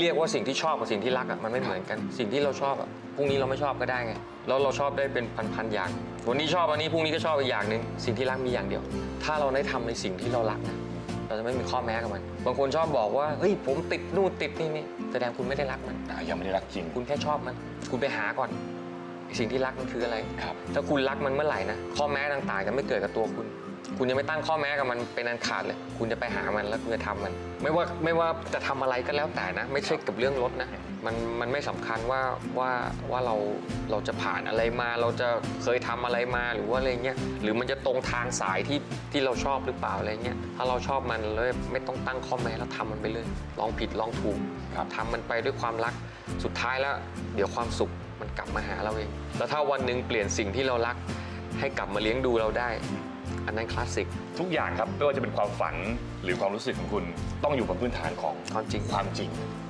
เรียกว่าสิ่งที่ชอบกับสิ่งที่รักอะมันไม่เหมือนกัน สิ่งที่เราชอบอะพรุ่งนี้เราไม่ชอบก็ได้ไงแล้วเราชอบได้เป็นพันๆอย่าง วันนี้ชอบอันนี้พรุ่งนี้ก็ชอบอีกอย่างหนึ่งสิ่งที่รักมีอย่างเดียว ถ้าเราได้ทำในสิ่งที่เรารักนะเราจะไม่มีข้อแม้กับมัน บางคนชอบบอกว่าเฮ้ยผมติดนู่นติดนี่นี่แสดงคุณไม่ได้รักมัน อ่ายังไม่ได้รักจริง คุณแค่ชอบมัน คุณไปหาก่อนสิ่งที่รักมันคืออะไร ครับ ถ้าคุณรักมันเมื่อไหร่นะข้อแม้ต่างๆจะไม่เกิดกับตัวคุณ คุณยังไม่ตั้งข้อแม้กับมันเป็นอันขาดเลย คุณจะไปหามันแล้วคุณจะทำมัน ไม่ว่าไม่ว่าจะทำอะไรก็แล้วแต่นะ ไม่ใช่กับเรื่องรถนะ มันมันไม่สำคัญว่าว่าว่าเราเราจะผ่านอะไรมา เราจะเคยทำอะไรมาหรือว่าอะไรเงี้ย หรือมันจะตรงทางสายที่ที่เราชอบหรือเปล่าอะไรเงี้ย ถ้าเราชอบมันเลยไม่ต้องตั้งข้อแม้แล้วทำมันไปเลย ลองผิดลองถูกครับ ทำมันไปด้วยความรัก สุดท้ายแล้ว เดี๋ยวความสุขมันกลับมาหาเราเอง แล้วถ้าวันหนึ่งเปลี่ยนสิ่งที่เรารัก ให้กลับมาเลี้ยงดูเราได้ อันนั้นคลาสสิก ทุกอย่างครับไม่ว่าจะเป็นความฝันหรือความรู้สึกของคุณ ต้องอยู่บนพื้นฐานของความจริง ความจริงที่